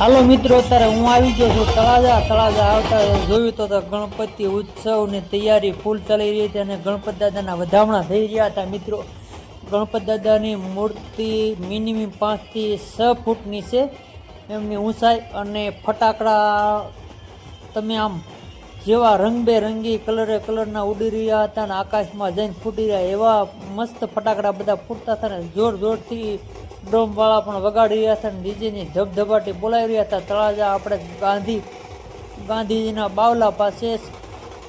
હાલો મિત્રો, અત્યારે હું આવી ગયો છું તળાજા. તળાજા આવતા જોયું તો ગણપતિ ઉત્સવની તૈયારી ફૂલ ચાલી રહી હતી અને ગણપત દાદાના વધામણા થઈ રહ્યા હતા મિત્રો. ગણપત દાદાની મૂર્તિ મિનિમમ પાંચથી છ ફૂટની છે. એમની ઊંચાઈ અને ફટાકડા તમે આમ જેવા રંગબેરંગી કલરે કલરના ઉડી રહ્યા હતા અને આકાશમાં જઈને ફૂટી રહ્યા એવા મસ્ત ફટાકડા બધા ફૂટતા હતા ને જોર જોરથી ડોમવાળા પણ વગાડી રહ્યા હતા અને ધબધબાટી બોલાવી રહ્યા હતા. તળાજા આપણે ગાંધી ગાંધીજીના બાવલા પાસે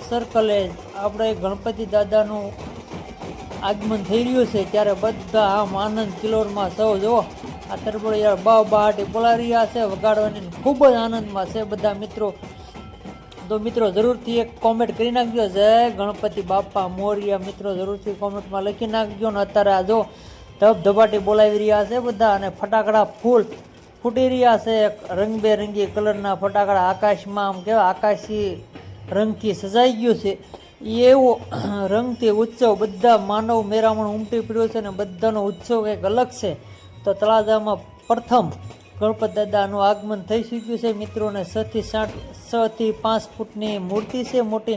સર્કલે આપણે ગણપતિ દાદાનું આગમન થઈ રહ્યું છે ત્યારે બધા આમ આનંદ કિલોરમાં સૌ જુઓ. આ તરબોળ યાર બાવ બહાટી બોલાવી રહ્યા છે, વગાડવાની ખૂબ જ આનંદમાં છે બધા મિત્રો. તો મિત્રો જરૂરથી એક કોમેન્ટ કરી નાખજો. જય ગણપતિ બાપા મોરિયા. મિત્રો જરૂરથી કોમેન્ટમાં લખી નાખજો ને અત્યારે આ જો ધબધબાટી બોલાવી રહ્યા છે બધા અને ફટાકડા ફૂલ ફૂટી રહ્યા છે. રંગબેરંગી કલરના ફટાકડા આકાશમાં, આમ કેવા આકાશી રંગથી સજાઈ ગયું છે. એવો રંગથી ઉત્સવ, બધા માનવ મેરામણ ઉમટી પડ્યો છે અને બધાનો ઉત્સવ કંઈક અલગ છે. તો તળાજામાં પ્રથમ ગણપત દાદાનું આગમન થઈ ચૂક્યું છે. મિત્રોને છથી સાઠ છથી પાંચ ફૂટની મૂર્તિ છે મોટી.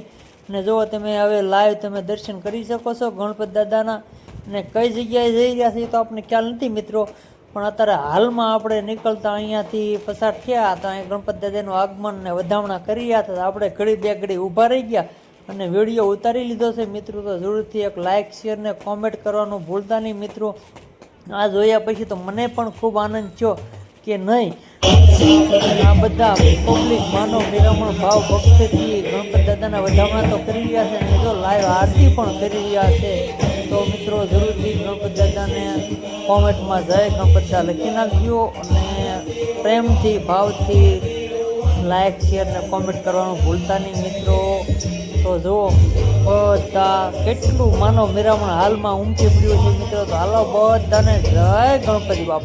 અને જો તમે હવે લાઈવ તમે દર્શન કરી શકો છો ગણપત દાદાના. અને કઈ જગ્યાએ જઈ રહ્યા છે એ તો આપણને ખ્યાલ નથી મિત્રો, પણ અત્યારે હાલમાં આપણે નીકળતા અહીંયાથી પસાર થયા તો અહીં ગણપત દાદાનું આગમન ને વધામણા કરી રહ્યા હતા આપણે ઘડી બે ઘડી ઊભા રહી ગયા અને વીડિયો ઉતારી લીધો છે. મિત્રો, તો જરૂરથી એક લાઇક શેર ને કોમેન્ટ કરવાનું ભૂલતા નહીં મિત્રો. આ જોયા પછી તો મને પણ ખૂબ આનંદ થયો કે નહીં. આ બધા પબ્લિક માનવ નિરામણ ભાવ ભક્તિથી ગણપત દાદાના વધામણા તો કરી રહ્યા છે અને જો લાઈવ આરતી પણ કરી રહ્યા છે. તો મિત્રો જરૂરથી ગણપત દાદાને કોમેન્ટમાં જય ગણપત દાદા લખી નાખજો અને પ્રેમથી, ભાવથી લાઈક શેર ને કોમેન્ટ કરવાનું ભૂલતા નહીં મિત્રો. તો જુઓ, બધા કેટલું માનવ મિરામણ હાલમાં ઉમટી પડ્યું છે મિત્રો. તો હાલો બધાને જય ગણપતિ બાપા.